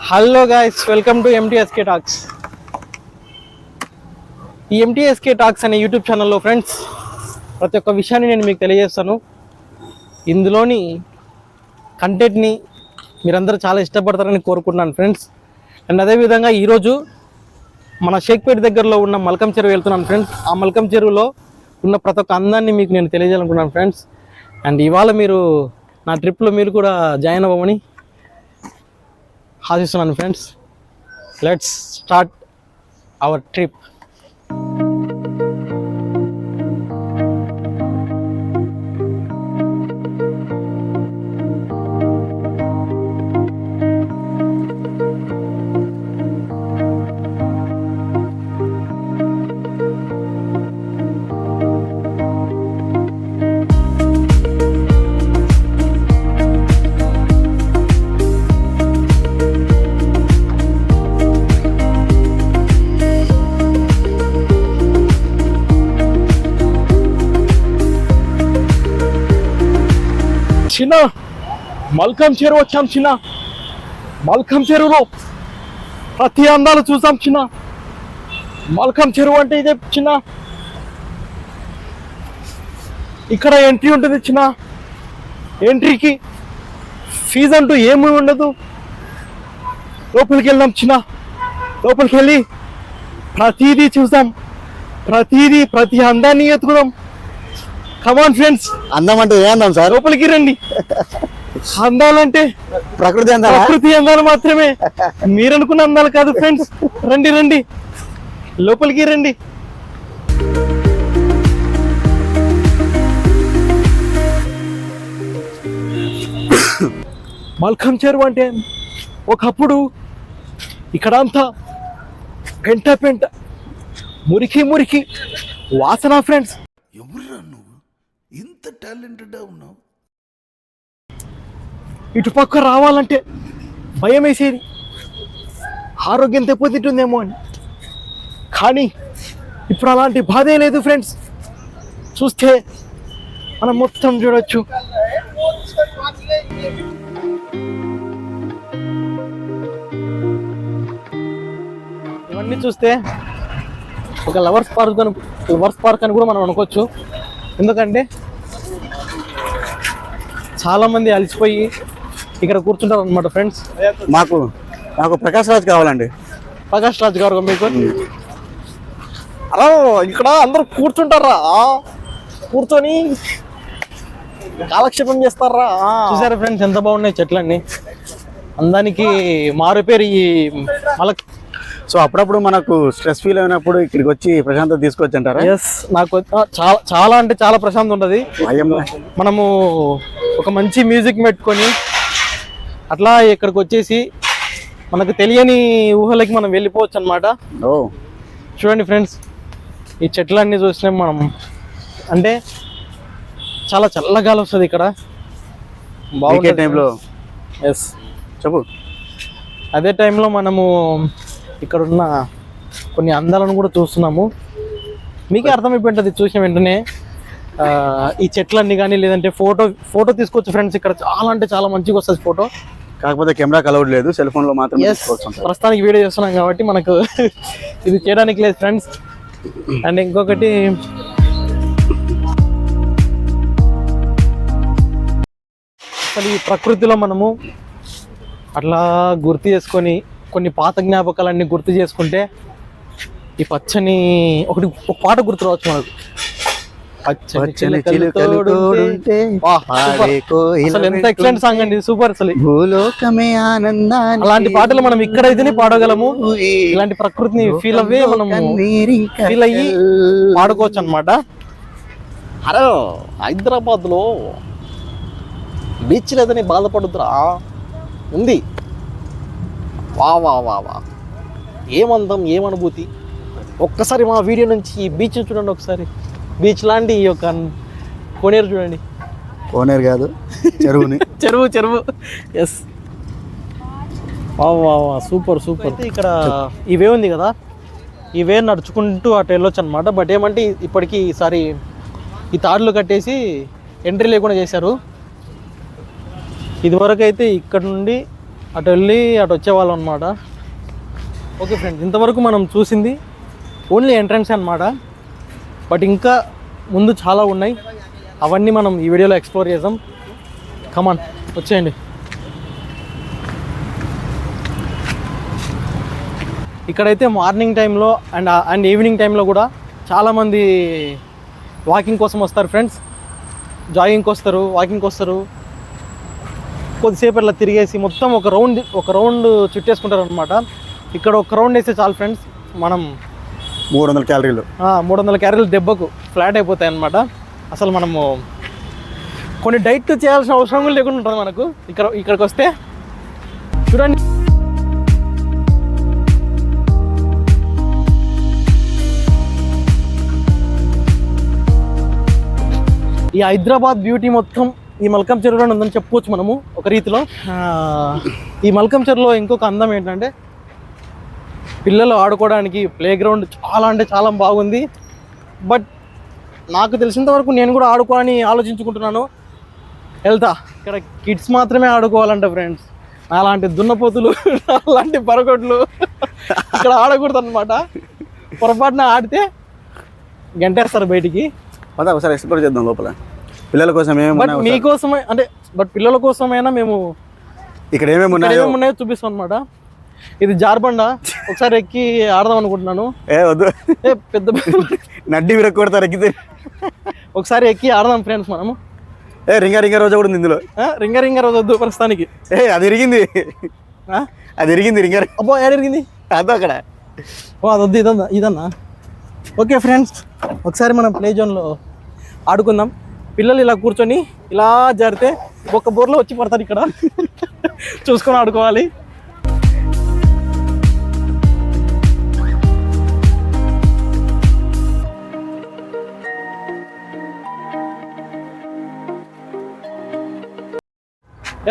Hello guys welcome to MTSK talks ఈ MTSK talks అనే YouTube ఛానల్లో ఫ్రెండ్స్ ప్రతి ఒక్క విషయాన్ని నేను మీకు తెలియజేస్తాను. ఇందులోని కంటెంట్ని మీరందరూ చాలా ఇష్టపడతారని కోరుకుంటున్నాను ఫ్రెండ్స్ అండ్ అదేవిధంగా ఈరోజు మన షేక్పేట్ దగ్గరలో ఉన్న మల్కం చెరువు వెళ్తున్నాను ఫ్రెండ్స్ ఆ మల్కం చెరువులో ఉన్న ప్రతి ఒక్క అందాన్ని మీకు నేను తెలియజేయాలనుకున్నాను ఫ్రెండ్స్ అండ్ ఇవాళ మీరు నా ట్రిప్లో మీరు కూడా జాయిన్ అవ్వమని ఆశిస్తున్నాను friends let's start our trip చిన్న. మల్కం చెరువు వచ్చాం చిన్న. మల్కం చెరువులో ప్రతి అందాలు చూసాం చిన్న. మల్కం చెరువు అంటే ఇదే చిన్న. ఇక్కడ ఎంట్రీ ఉంటుంది చిన్న. ఎంట్రీకి ఫీజు అంటూ ఏమీ ఉండదు. లోపలికి వెళ్దాం చిన్న. లోపలికి వెళ్ళి ప్రతిదీ చూసాం. ప్రతిదీ ప్రతి అందాన్ని ఎత్తుకుదాం కమాన్ ఫ్రెండ్స్ అందం అంటే ఏ అందం సార్? లోపలికి రండి. అందాలంటే ప్రకృతి అందాలా? ప్రకృతి అందాలు మాత్రమే. మీరనుకున్న అందాలు కాదు ఫ్రెండ్స్ రండి రండి. లోపలికి రండి. మల్కం చెరువు అంటే ఒకప్పుడు ఇక్కడ అంతా పెంట పెంట మురికి మురికి వాసన ఫ్రెండ్స్ నువ్వు? ఇంత టాలెంటెడ్గా ఉన్నావు? ఇటు పక్క రావాలంటే భయం వేసేది. ఆరోగ్యం దెబ్బతింటుందేమో అని. కానీ ఇప్పుడు అలాంటి బాధే లేదు ఫ్రెండ్స్. చూస్తే మనం మొత్తం చూడొచ్చు. ఇవన్నీ చూస్తే ఒక లవర్స్ పార్క్ అని లవర్స్ పార్క్ అని కూడా మనం అనుకోవచ్చు. ఎందుకంటే చాలా మంది అలసిపోయి ఇక్కడ కూర్చుంటారు అనమాట ఫ్రెండ్స్ మాకు మాకు ప్రకాష్ రాజ్ కావాలండి. ప్రకాష్ రాజ్ గారు మీకు? అలా ఇక్కడ అందరూ కూర్చుంటారా? కూర్చొని కాలక్షేపం చేస్తారా? చూసారా ఫ్రెండ్స్ ఎంత బాగున్నాయి చెట్లన్నీ. అందానికి మారు పేరు ఈ మల సో అప్పుడప్పుడు మనకు స్ట్రెస్ ఫీల్ అయినప్పుడు ఇక్కడికి వచ్చి ప్రశాంతత తీసుకొచ్చి అంటారా? ఎస్ నాకు చాలా చాలా అంటే చాలా ప్రశాంతం ఉంటుంది. మనము ఒక మంచి మ్యూజిక్ పెట్టుకొని అట్లా ఇక్కడికి వచ్చేసి మనకు తెలియని ఊహలకి మనం వెళ్ళిపోవచ్చు అనమాట ఓ. చూడండి ఫ్రెండ్స్ ఈ చెట్లన్నీ చూసినాం మనం అంటే చాలా చల్లగాలి వస్తుంది ఇక్కడ. టైంలో ఎస్ చెప్పు. అదే టైంలో మనము ఇక్కడ ఉన్న కొన్ని అందాలను కూడా చూస్తున్నాము. మీకే అర్థమైపోయింటుంది చూసిన వెంటనే. ఈ చెట్లన్నీ కానీ లేదంటే ఫోటో ఫోటో తీసుకోవచ్చు ఫ్రెండ్స్ ఇక్కడ. చాలా అంటే చాలా మంచిగా వస్తుంది ఫోటో. కాకపోతే కెమెరా అలౌడ్ లేదు సెల్ ఫోన్లో మాత్రం. ప్రస్తుతానికి వీడియో చేస్తున్నాం కాబట్టి మనకు ఇది చేయడానికి లేదు ఫ్రెండ్స్. అండ్ ఇంకొకటి అసలు ఈ ప్రకృతిలో మనము అట్లా గుర్తు చేసుకొని కొన్ని పాత జ్ఞాపకాలన్నీ గుర్తు చేసుకుంటే ఈ పచ్చని ఒకటి ఒక పాట గుర్తు రావచ్చు మనకు. అసలు ఎంత ఎక్సలెంట్ సాంగ్ అండి సూపర్ అసలు. భూలోకమే ఆనందాన్ని అలాంటి పాటలు మనం ఇక్కడైతేనే పాడగలము. ఇలాంటి ప్రకృతిని ఫీల్ అవ్వే మనం ఫీల్ అయ్యి పాడుకోవచ్చు అనమాట హలో హైదరాబాద్లో బీచ్ లేదని బాధపడుతురా? ఉంది. వా వా వా వా. ఏమందం ఏమనుభూతి? ఒక్కసారి మా వీడియో నుంచి ఈ బీచ్ చూడండి ఒకసారి. బీచ్ లాంటి ఈ యొక్క కోనేరు చూడండి. కోనేరు కాదు చెరువుని. చెరువు చెరువు. ఎస్ వా సూపర్ సూపర్. అయితే ఇక్కడ ఇవే ఉంది కదా? ఇవే నడుచుకుంటూ అటు వెళ్ళొచ్చు అనమాట బట్ ఏమంటే ఇప్పటికీ ఈసారి ఈ తాడులు కట్టేసి ఎంట్రీ లేకుండా చేశారు. ఇదివరకు అయితే ఇక్కడ నుండి అటు వెళ్ళి అటు వచ్చేవాళ్ళం అనమాట ఓకే ఫ్రెండ్స్ ఇంతవరకు మనం చూసింది ఓన్లీ ఎంట్రన్స్ అన్నమాట. బట్ ఇంకా ముందు చాలా ఉన్నాయి. అవన్నీ మనం ఈ వీడియోలో ఎక్స్ప్లోర్ చేద్దాం. కమాన్ వచ్చేయండి. ఇక్కడైతే మార్నింగ్ టైంలో అండ్ అండ్ ఈవినింగ్ టైంలో కూడా చాలామంది వాకింగ్ కోసం వస్తారు ఫ్రెండ్స్ జాగింగ్కి వస్తారు వాకింగ్కి వస్తారు కొద్దిసేపు అట్లా తిరిగేసి మొత్తం ఒక రౌండ్ ఒక రౌండ్ చుట్టేసుకుంటారు అనమాట ఇక్కడ ఒక రౌండ్ వేస్తే చాలు ఫ్రెండ్స్ మనం మూడు వందల క్యాలరీలు. మూడు వందల క్యాలరీలు దెబ్బకు ఫ్లాట్ అయిపోతాయి అనమాట అసలు మనము కొన్ని డైట్ చేయాల్సిన అవసరం కూడా లేకుండా ఉంటుంది మనకు. ఇక్కడ ఇక్కడికి వస్తే చూడండి. ఈ హైదరాబాద్ బ్యూటీ మొత్తం ఈ మల్కం చెరువులో ఉందని చెప్పుకోవచ్చు మనము ఒక రీతిలో. ఈ మల్కం చెరువులో ఇంకొక అందం ఏంటంటే పిల్లలు ఆడుకోవడానికి ప్లే గ్రౌండ్ చాలా అంటే చాలా బాగుంది. బట్ నాకు తెలిసినంత వరకు నేను కూడా ఆడుకోవాలని ఆలోచించుకుంటున్నాను. వెళ్తా. ఇక్కడ కిడ్స్ మాత్రమే ఆడుకోవాలంట ఫ్రెండ్స్. అలాంటి దున్నపోతులు అలాంటి పరగొడ్లు ఇక్కడ ఆడకూడదు అనమాట పొరపాటున ఆడితే గంటేస్తారు బయటికి. పదా ఒకసారి ఎక్స్ప్లోర్ చేద్దాం లోపల. పిల్లల కోసం బట్ మీకోసమే అంటే బట్ పిల్లల కోసమైనా మేము ఇక్కడ ఏమేమి ఉన్నాయో చూపిస్తాం అనమాట ఇది జార్బండ. ఒకసారి ఎక్కి ఆడదాం అనుకుంటున్నాను. ఏ వద్దు. ఏ పెద్ద నడ్డి విరక్ కొడతారు ఎక్కితే. ఒకసారి ఎక్కి ఆడదాం ఫ్రెండ్స్ మనము. ఏ రింగ రింగ రోజు కూడా ఉంది ఇందులో. ఆ, రింగ రింగ రోజు వద్దు ప్రస్తుతానికి. ఏ అది ఇరిగింది. ఆ? అది ఇరిగింది రింగ అబ్బో ఏడిగింది అదో అక్కడ. ఓ అది వద్దు ఇదన్నా ఇదన్నా? ఓకే ఫ్రెండ్స్ ఒకసారి మనం ప్లే జోన్లో ఆడుకుందాం. పిల్లలు ఇలా కూర్చొని ఇలా జరితే ఒక్క బోర్లో వచ్చి పడతారు ఇక్కడ. చూసుకొని ఆడుకోవాలి.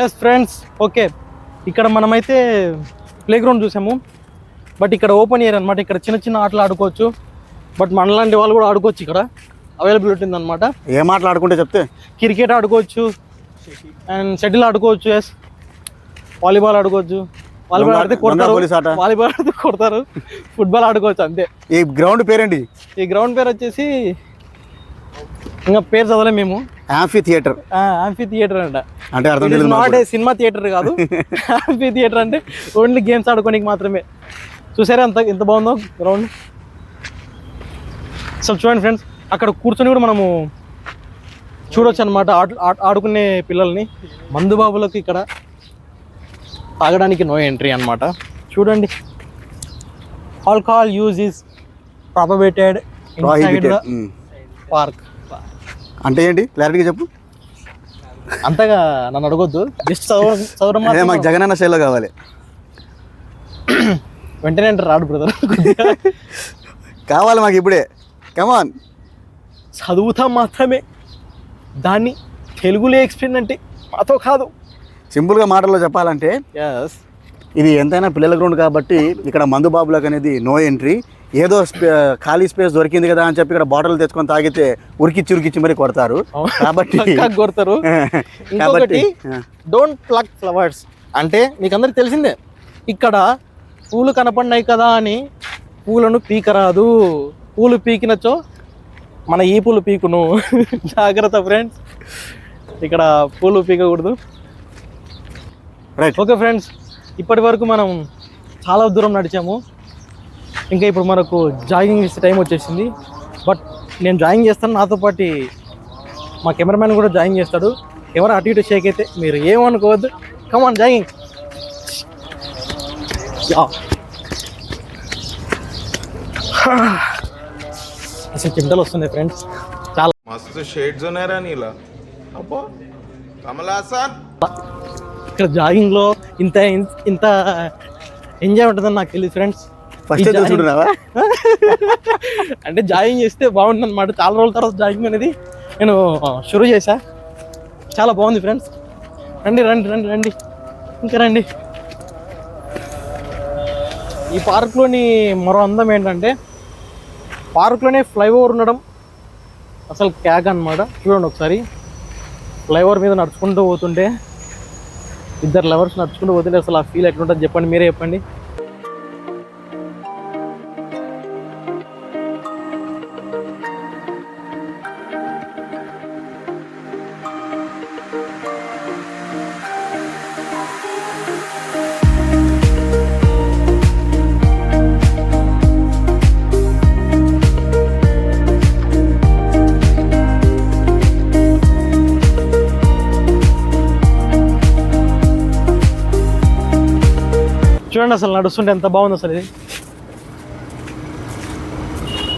ఎస్ ఫ్రెండ్స్ ఓకే ఇక్కడ మనమైతే ప్లే గ్రౌండ్ చూసాము. బట్ ఇక్కడ ఓపెన్ ఏరియా అనమాట ఇక్కడ చిన్న చిన్న ఆటలు ఆడుకోవచ్చు. బట్ మనలాంటి వాళ్ళు కూడా ఆడుకోవచ్చు ఇక్కడ. అవైలబిలిటీ ఉందన్నమాట ఏ మాట్లాడుకుంటే చెప్తే? క్రికెట్ ఆడుకోవచ్చు. అండ్ షటిల్ ఆడుకోవచ్చు ఎస్ వాలీబాల్ ఆడుకోవచ్చు. వాలీబాల్ ఆడితే కొడతారు. వాలీబాల్ ఆడితే కొడతారు. ఫుట్బాల్ ఆడుకోవచ్చు అంతే. ఈ గ్రౌండ్ పేరేంటి? ఈ గ్రౌండ్ పేరు వచ్చేసి ఇంకా పేరు చదవలేము మేము. యాంఫీ థియేటర్ ఆంఫీ థియేటర్ అంట. అంటే అర్థం నాట్ ఏ సినిమా థియేటర్ కాదు. ఆంఫీ థియేటర్ అంటే ఓన్లీ గేమ్స్ ఆడుకోనికి మాత్రమే. చూసారా ఎంత ఎంత బాగుందో గ్రౌండ్ అసలు చూడండి ఫ్రెండ్స్ అక్కడ కూర్చొని కూడా మనము చూడొచ్చు అనమాట ఆడుకునే పిల్లల్ని. మందు బాబులకు ఇక్కడ తాగడానికి నో ఎంట్రీ అన్నమాట. చూడండి. Alcohol use is prohibited. Park అంటే ఏంటి? క్లారిటీగా చెప్పు. అంతగా నన్ను అడగొద్దు. జస్ట్ చదవ చదవడం అదే మాత్రం మాకు జగనన్న శైలిలో కావాలి. వెంటనే అంటే రాడు బ్రదర్. కావాలి మాకు ఇప్పుడే. కమాన్ చదువుతా మాత్రమే. దాన్ని తెలుగులో ఎక్స్ప్లెయిన్ అంటే మాతో కాదు. సింపుల్గా మాటల్లో చెప్పాలంటే ఇది ఎంతైనా పిల్లల గ్రౌండ్ కాబట్టి ఇక్కడ మందు బాబులకు అనేది నో ఎంట్రీ ఏదో ఖాళీ స్పేస్ దొరికింది కదా అని చెప్పి ఇక్కడ బాటిల్ తెచ్చుకొని తాగితే ఉరికిచ్చి ఉరికిచ్చి మరీ కొడతారు. కాబట్టి కొడతారు. కాబట్టి డోంట్ ప్లక్ ఫ్లవర్స్ అంటే మీకు అందరికి తెలిసిందే ఇక్కడ పూలు కనపడినాయి కదా అని పూలను పీకరాదు. పూలు పీకినచో మన ఈ పూలు పీకును. జాగ్రత్త ఫ్రెండ్స్ ఇక్కడ పూలు పీకకూడదు. రైట్ ఓకే ఫ్రెండ్స్ ఇప్పటి వరకు మనం చాలా దూరం నడిచాము. ఇంకా ఇప్పుడు మనకు జాగింగ్ చేసే టైం వచ్చేసింది. బట్ నేను జాయిన్ చేస్తాను నాతో పాటు మా కెమెరామ్యాన్ కూడా జాయిన్ చేస్తాడు. ఎవరు అటు ఇటు షేక్ అయితే మీరు ఏమనుకోవద్దు కమాన్ జాగింగ్. అసలు చింతలు వస్తున్నాయి ఫ్రెండ్స్ చాలా. మస్తు షేడ్స్ ఉన్నారా నీలా. అబ్బో. కమలా సార్ ఇక్కడ జాగింగ్లో ఇంత ఇంత ఎంజాయ్ ఉంటుందని నాకు తెలియదు ఫ్రెండ్స్ ఫస్ట్ చూసుకుంటున్నావా? అంటే జాగింగ్ చేస్తే బాగుంటుంది అనమాట చాలా రోజుల తర్వాత జాగింగ్ అనేది నేను షురూ చేశా. చాలా బాగుంది ఫ్రెండ్స్ రండి రండి రండి రండి. ఇంకా రండి. ఈ పార్క్లోని మరో అందం ఏంటంటే పార్క్లోనే ఫ్లైఓవర్ ఉండడం అసలు క్యాక్ అన్నమాట. చూడండి ఒకసారి. ఫ్లైఓవర్ మీద నడుచుకుంటూ పోతుంటే ఇద్దరు లవర్స్ నడుచుకుంటూ పోతుంటే అసలు ఆ ఫీల్ ఎట్లుంటుంది చెప్పండి మీరే చెప్పండి. చూడండి అసలు నడుస్తుంటే ఎంత బాగుంది అసలు ఇది.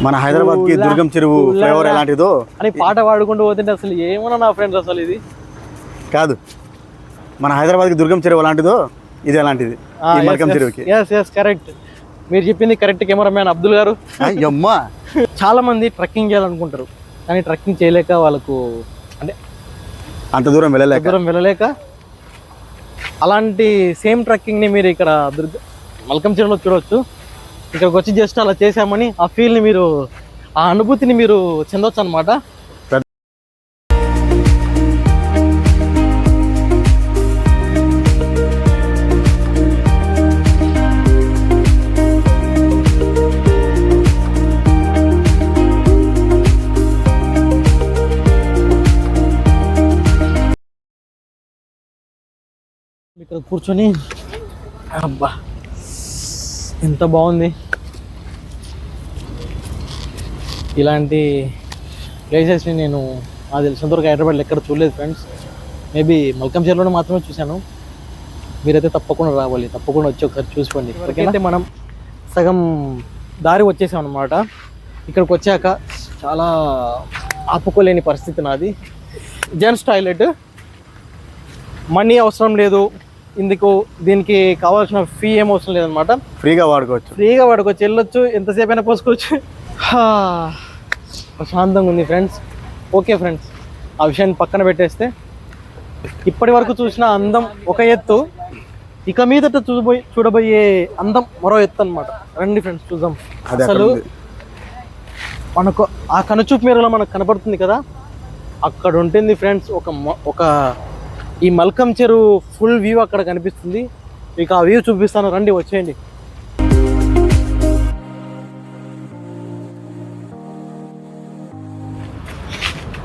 మన హైదరాబాద్కి దుర్గం చెరువు ఫ్లేవర్. ఎలాంటిదో అని పాట పాడుకుంటూ పోతుంటే అసలు ఏమన్నా నా ఫ్రెండ్స్ అసలు ఇది. కాదు. మన హైదరాబాద్కి దుర్గం చెరువు ఎలాంటిదో ఇది ఎలాంటిది? ఈ మల్కం చెరువుకి. ఎస్ ఎస్ కరెక్ట్ మీరు చెప్పింది కరెక్ట్ కెమెరామ్యాన్ అబ్దుల్ గారు. చాలా మంది ట్రెక్కింగ్ చేయాలనుకుంటారు. కానీ ట్రెక్కింగ్ చేయలేక వాళ్ళకు అంటే అంత దూరం వెళ్ళలేక? దూరం వెళ్ళలేక అలాంటి సేమ్ ట్రెక్కింగ్ని మీరు ఇక్కడ దుర్గ మల్కం చూడవచ్చు ఇక్కడికి వచ్చి జస్ట్ అలా చేసామని ఆ ఫీల్ని మీరు ఆ అనుభూతిని మీరు చెందొచ్చు అనమాట ఇక్కడ కూర్చొని అబ్బా ఎంత బాగుంది. ఇలాంటి ప్లేసెస్ని నేను నాకు తెలిసినంతవరకు హైదరాబాద్లో ఎక్కడ చూడలేదు ఫ్రెండ్స్ మేబీ మల్కం చెరువులో మాత్రమే చూశాను. మీరైతే తప్పకుండా రావాలి తప్పకుండా వచ్చి ఒకసారి చూసుకోండి. ఇక్కడికైతే మనం సగం దారి వచ్చేసాం అనమాట ఇక్కడికి వచ్చాక చాలా ఆపుకోలేని పరిస్థితి నాది. జెంట్స్ టాయిలెట్ మనీ అవసరం లేదు. ఇందుకు దీనికి కావాల్సిన ఫీ ఏం అవసరం లేదనమాట ఫ్రీగా వాడుకోవచ్చు. ఫ్రీగా వాడుకోవచ్చు వెళ్ళొచ్చు ఎంతసేపు అయినా పోసుకోవచ్చు ప్రశాంతంగా ఉంది ఫ్రెండ్స్ ఓకే ఫ్రెండ్స్ ఆ విషయాన్ని పక్కన పెట్టేస్తే ఇప్పటి వరకు చూసిన అందం ఒక ఎత్తు ఇక మీదట చూడబోయే చూడబోయే అందం మరో ఎత్తు అనమాట రండి ఫ్రెండ్స్ చూద్దాం. అసలు. మనకు ఆ కనుచూపు మేరలో మనకు కనపడుతుంది కదా? అక్కడ ఉంటుంది ఫ్రెండ్స్ ఒక ఒక ఈ మల్కం చెరువు ఫుల్ వ్యూ అక్కడ కనిపిస్తుంది. మీకు ఆ వ్యూ చూపిస్తాను. రండి వచ్చేయండి.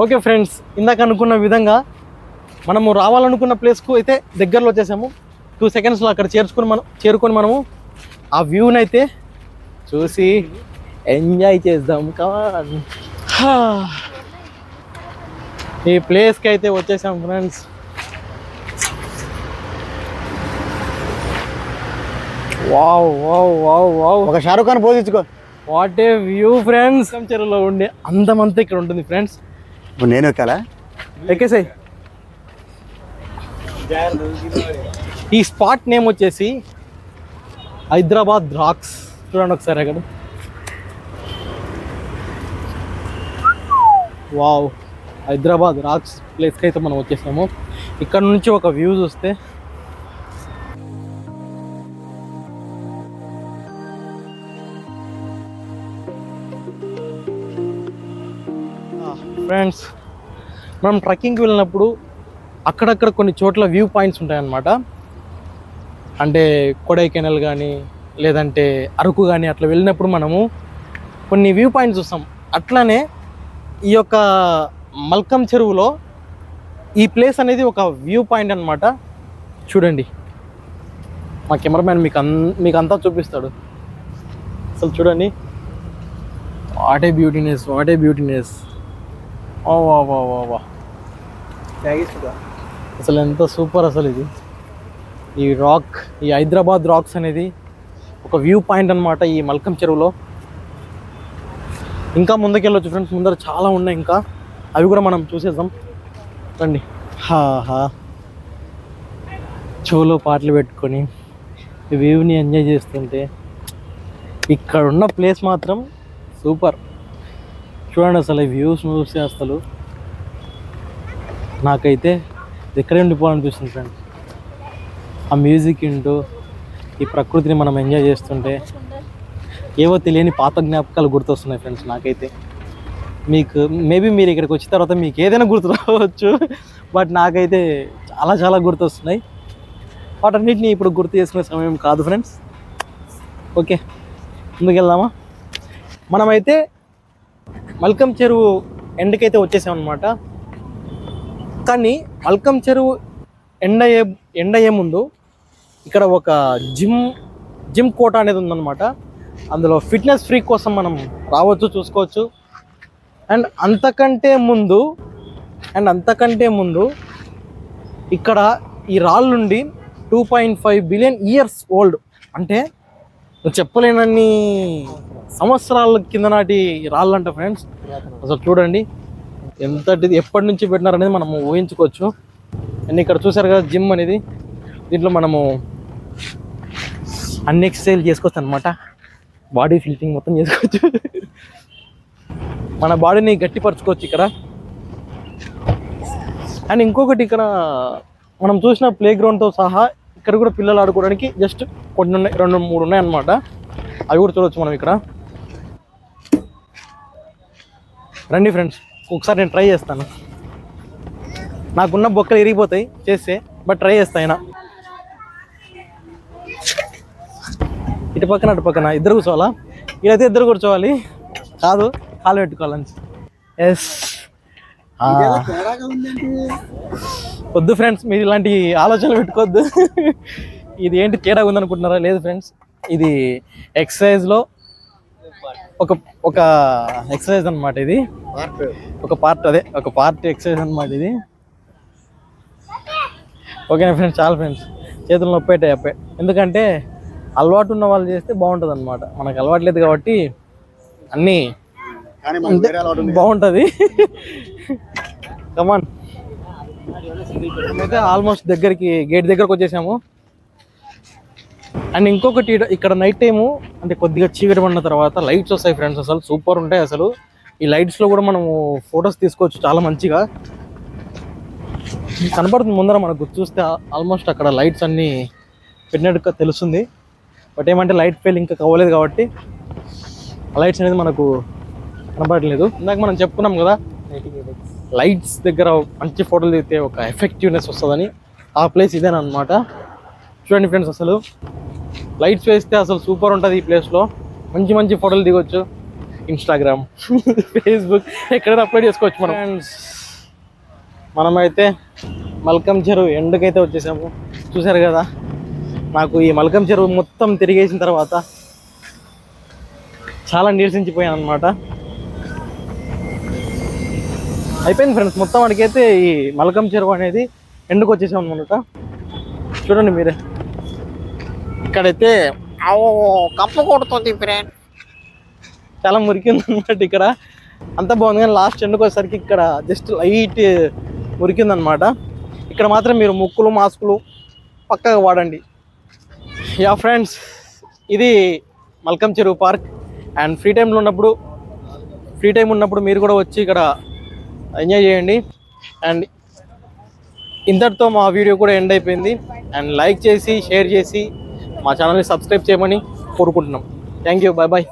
ఓకే ఫ్రెండ్స్ ఇందాక అనుకున్న విధంగా మనము రావాలనుకున్న ప్లేస్కు అయితే దగ్గరలో వచ్చేసాము. టూ సెకండ్స్లో అక్కడ చేర్చుకొని మనం చేరుకొని మనము ఆ వ్యూని అయితే చూసి ఎంజాయ్ చేద్దాం. కావాలి ఈ ప్లేస్కి అయితే వచ్చేసాం friends. Wow wow wow wow. ఒక షారుఖ్ ఖాన్ పోజించుకో వాట్ ఏ వ్యూ ఫ్రెండ్స్ చెరువులో ఉండే అందమంతా ఇక్కడ ఉంటుంది ఫ్రెండ్స్ ఇప్పుడు నేను ఎక్కాలా? ఎక్కేసాయి. ఈ స్పాట్ నేమ్ వచ్చేసి హైదరాబాద్ రాక్స్ చూడండి ఒకసారి అక్కడ వావ్ హైదరాబాద్ రాక్స్ ప్లేస్కి అయితే మనం వచ్చేసాము. ఇక్కడ నుంచి ఒక వ్యూ చూస్తే ఫ్రెండ్స్ మనం ట్రెక్కింగ్కి వెళ్ళినప్పుడు అక్కడక్కడ కొన్ని చోట్ల వ్యూ పాయింట్స్ ఉంటాయన్నమాట. అంటే కొడైకెనల్ కానీ లేదంటే అరకు కానీ అట్లా వెళ్ళినప్పుడు మనము కొన్ని వ్యూ పాయింట్స్ చూస్తాం. అట్లానే ఈ యొక్క మల్కం చెరువులో ఈ ప్లేస్ అనేది ఒక వ్యూ పాయింట్ అనమాట చూడండి. మా కెమెరామ్యాన్ మీకు అన్ మీకు అంతా చూపిస్తాడు. అసలు చూడండి. What a beautyness what a beautyness. అసలు ఎంత సూపర్ అసలు ఇది. ఈ రాక్ ఈ హైదరాబాద్ రాక్స్ అనేది ఒక వ్యూ పాయింట్ అన్నమాట ఈ మల్కం చెరువులో. ఇంకా ముందుకెళ్ళొచ్చు ఫ్రెండ్స్ ముందర చాలా ఉన్నాయి ఇంకా. అవి కూడా మనం చూసేద్దాం. రండి. హా హా. చెవులో పాటలు పెట్టుకొని ఈ వ్యూని ఎంజాయ్ చేస్తుంటే ఇక్కడ ఉన్న ప్లేస్ మాత్రం సూపర్. చూడండి అసలు ఈ వ్యూస్ చూస్తే అసలు నాకైతే ఎక్కడ ఉండిపోవాలనిపిస్తుంది ఫ్రెండ్స్. ఆ మ్యూజిక్ వింటూ ఈ ప్రకృతిని మనం ఎంజాయ్ చేస్తుంటే ఏవో తెలియని పాత జ్ఞాపకాలు గుర్తొస్తున్నాయి ఫ్రెండ్స్ నాకైతే. మీకు మేబీ మీరు ఇక్కడికి వచ్చిన తర్వాత మీకు ఏదైనా గుర్తు రావచ్చు బట్ నాకైతే చాలా చాలా గుర్తొస్తున్నాయి. వాటన్నిటిని ఇప్పుడు గుర్తు చేసుకునే సమయం కాదు ఫ్రెండ్స్. ఓకే ముందుకెళ్దామా? మనమైతే మల్కం చెరువు ఎండ్కైతే వచ్చేసామన్నమాట. కానీ మల్కం చెరువు ఎండ అయ్యే ఎండ అయ్యే ముందు ఇక్కడ ఒక జిమ్ జిమ్ కోట అనేది ఉందన్నమాట. అందులో ఫిట్నెస్ ఫ్రీ కోసం మనం రావచ్చు చూసుకోవచ్చు. అండ్ అంతకంటే ముందు అండ్ అంతకంటే ముందు ఇక్కడ ఈ రాళ్ళ నుండి two point five billion years old. అంటే నువ్వు చెప్పలేనన్ని సంవత్సరాల కింద నాటి రాళ్ళంట ఫ్రెండ్స్. అసలు చూడండి ఎంతటిది ఎప్పటి నుంచి పెట్టినారనేది మనం ఊహించుకోవచ్చు. అండ్ ఇక్కడ చూసారు కదా జిమ్ అనేది. దీంట్లో మనము అన్ని ఎక్సర్సైజ్ చేసుకోవచ్చు అనమాట బాడీ ఫిల్టింగ్ మొత్తం చేసుకోవచ్చు. మన బాడీని గట్టిపరచుకోవచ్చు ఇక్కడ. అండ్ ఇంకొకటి ఇక్కడ మనం చూసిన ప్లే గ్రౌండ్తో సహా ఇక్కడ కూడా పిల్లలు ఆడుకోవడానికి జస్ట్ కొన్ని ఉన్నాయి రెండు మూడు ఉన్నాయి అన్నమాట. అవి కూడా చూడవచ్చు మనం ఇక్కడ. రండి ఫ్రెండ్స్ ఒకసారి నేను ట్రై చేస్తాను. నాకున్న బొక్కలు ఇరిగిపోతాయి చేస్తే బట్ ట్రై చేస్తా అయినా. ఇటు పక్కన అటు పక్కన ఇద్దరు కూర్చోవాలా? ఇదైతే ఇద్దరు కూర్చోవాలి. కాదు కాలు పెట్టుకోవాలని ఎస్ వద్దు ఫ్రెండ్స్ మీరు ఇలాంటి ఆలోచనలు పెట్టుకోవద్దు. ఇది ఏంటి తేడా ఉందనుకుంటున్నారా లేదు ఫ్రెండ్స్ ఇది ఎక్సర్సైజ్లో ఒక ఒక ఎక్సర్సైజ్ అన్నమాట ఇది. ఒక పార్ట్ అదే ఒక పార్ట్ ఎక్సర్సైజ్ అన్నమాట ఇది. ఓకేనా ఫ్రెండ్స్ చాలా ఫ్రెండ్స్. చేతులు నొప్పి పెట్టాయి అప్పే. ఎందుకంటే అలవాటు ఉన్న వాళ్ళు చేస్తే బాగుంటుంది అనమాట మనకు అలవాటు లేదు కాబట్టి అన్నీ. బాగుంటుంది. కమాన్ అయితే ఆల్మోస్ట్ దగ్గరికి గేట్ దగ్గరకు వచ్చేసాము. అండ్ ఇంకొకటి ఇక్కడ నైట్ టైము అంటే కొద్దిగా చీకటి పడిన తర్వాత లైట్స్ వస్తాయి ఫ్రెండ్స్ అసలు సూపర్ ఉంటాయి అసలు. ఈ లైట్స్లో కూడా మనము ఫొటోస్ తీసుకోవచ్చు చాలా మంచిగా. కనపడుతుంది ముందర మనకు చూస్తే ఆల్మోస్ట్ అక్కడ లైట్స్ అన్నీ పెట్టినట్టుగా తెలుస్తుంది. బట్ ఏమంటే లైట్ ఫెయిల్ ఇంకా అవ్వలేదు కాబట్టి ఆ లైట్స్ అనేది మనకు కనపడలేదు ఇందాక మనం చెప్పుకున్నాం కదా లైట్స్ దగ్గర మంచి ఫోటోలు దిగితే ఒక ఎఫెక్టివ్నెస్ వస్తుందని. ఆ ప్లేస్ ఇదేనమాట చూడండి ఫ్రెండ్స్ అసలు. లైట్స్ వేస్తే అసలు సూపర్ ఉంటుంది ఈ ప్లేస్లో మంచి మంచి ఫోటోలు దిగొచ్చు. ఇన్స్టాగ్రామ్ ఫేస్బుక్ ఎక్కడైనా అప్లోడ్ చేసుకోవచ్చు మనం. ఫ్రెండ్స్ మనమైతే మల్కం చెరువు ఎండుకైతే వచ్చేసాము. చూసారు కదా? నాకు ఈ మల్కం చెరువు మొత్తం తిరిగేసిన తర్వాత చాలా నీరసించిపోయాను అనమాట అయిపోయింది ఫ్రెండ్స్ మొత్తం వాడికైతే ఈ మల్కం చెరువు అనేది ఎండుకు వచ్చేసాం అనమాట చూడండి మీరే. ఇక్కడైతే కప్ప కొడుతుంది ఫ్రెండ్. చాలా మురికి ఉందన్నమాట ఇక్కడ. అంతా బాగుంది కానీ లాస్ట్ ఎండుకు వచ్చేసరికి ఇక్కడ జస్ట్ లైట్ మురికి ఉందన్నమాట ఇక్కడ మాత్రం మీరు ముక్కులు మాస్కులు పక్కగా వాడండి. యా ఫ్రెండ్స్ ఇది Malkam Cheruvu park. And free టైంలో ఉన్నప్పుడు ఫ్రీ టైం ఉన్నప్పుడు మీరు కూడా వచ్చి ఇక్కడ ఎంజాయ్ చేయండి. అండ్ ఇంతటితో మా వీడియో కూడా ఎండ్ అయిపోయింది. అండ్ లైక్ చేసి షేర్ చేసి మా ఛానల్ని సబ్స్క్రైబ్ చేయమని కోరుకుంటున్నాం. Thank you bye bye